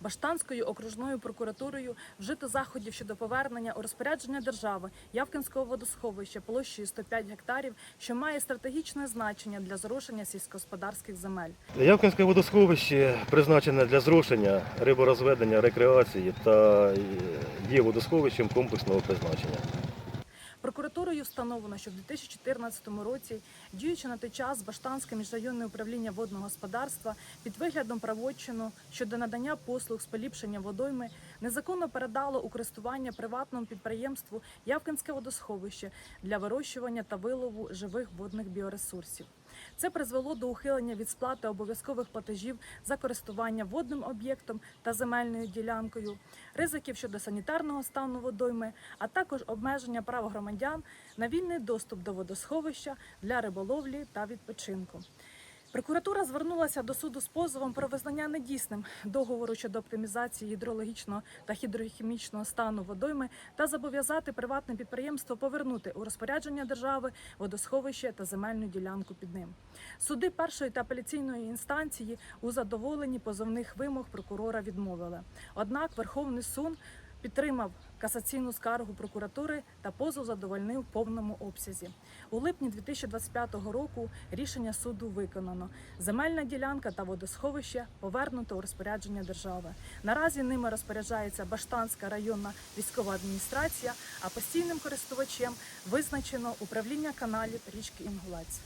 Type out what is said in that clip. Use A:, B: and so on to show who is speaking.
A: Баштанською окружною прокуратурою вжито заходів щодо повернення у розпорядження держави Явкинського водосховища площею 105 гектарів, що має стратегічне значення для зрошення сільськогосподарських земель.
B: Явкинське водосховище призначене для зрошення, риборозведення, рекреації та є водосховищем комплексного призначення.
A: Прокуратурою встановлено, що в 2014 році, діючи на той час Баштанське міжрайонне управління водного господарства під виглядом правочину щодо надання послуг з поліпшення водойми, незаконно передало у користування приватному підприємству Явкинське водосховище для вирощування та вилову живих водних біоресурсів. Це призвело до ухилення від сплати обов'язкових платежів за користування водним об'єктом та земельною ділянкою, ризиків щодо санітарного стану водойми, а також обмеження прав громадян на вільний доступ до водосховища для риболовлі та відпочинку. Прокуратура звернулася до суду з позовом про визнання недійсним договору щодо оптимізації гідрологічного та гідрохімічного стану водойми та зобов'язати приватне підприємство повернути у розпорядження держави водосховище та земельну ділянку під ним. Суди першої та апеляційної інстанції у задоволенні позовних вимог прокурора відмовили. Однак Верховний суд підтримав касаційну скаргу прокуратури та позов задовольнив в повному обсязі. У липні 2025 року рішення суду виконано. Земельна ділянка та водосховище повернуто у розпорядження держави. Наразі ними розпоряджається Баштанська районна військова адміністрація, а постійним користувачем визначено управління каналів річки Інгулець.